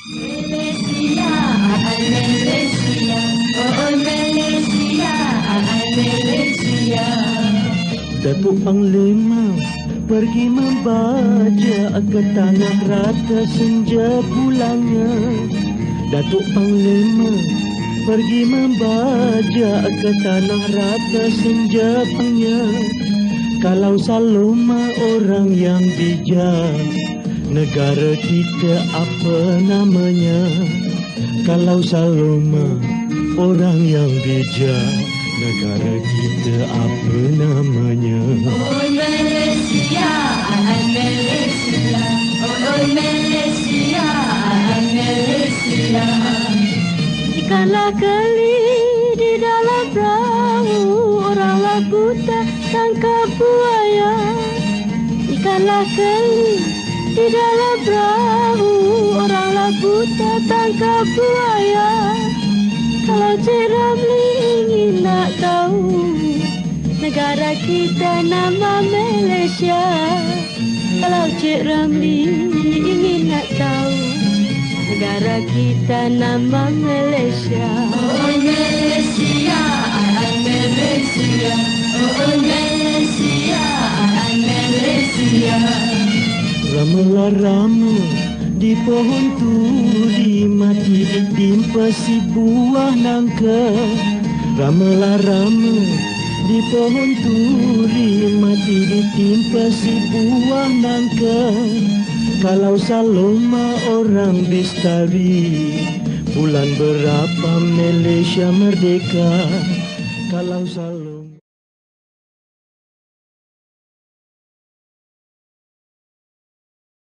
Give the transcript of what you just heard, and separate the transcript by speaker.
Speaker 1: Malaysia, oh.
Speaker 2: Datuk Panglima pergi membaca ke tanah rata senja pulangnya. Datuk Panglima pergi membaca ke tanah rata senja pulangnya. Kalau Saloma orang yang bijak Negara kita apa namanya? Kalau Saloma orang yang bijak Negara kita apa namanya?
Speaker 1: Oh Malaysia, Malaysia, oh Malaysia, Malaysia.
Speaker 3: Ikanlah keli di dalam perahu Oranglah buta tangkap buaya. Ikanlah keli di dalam perahu Oranglah buta tangkap buaya. Kalau Cik Ramli ingin nak tahu Negara kita nama Malaysia. Kalau Cik Ramli ingin nak tahu Negara kita nama Malaysia.
Speaker 1: Oh Malaysia, Malaysia, oh Malaysia, Malaysia.
Speaker 2: Ramalah rama di pohon turi Mati ditimpa si buah nangka. Ramalah rama di pohon turi Mati ditimpa si buah nangka. Kalau Saloma orang bestari Bulan berapa Malaysia merdeka? Kalau Saloma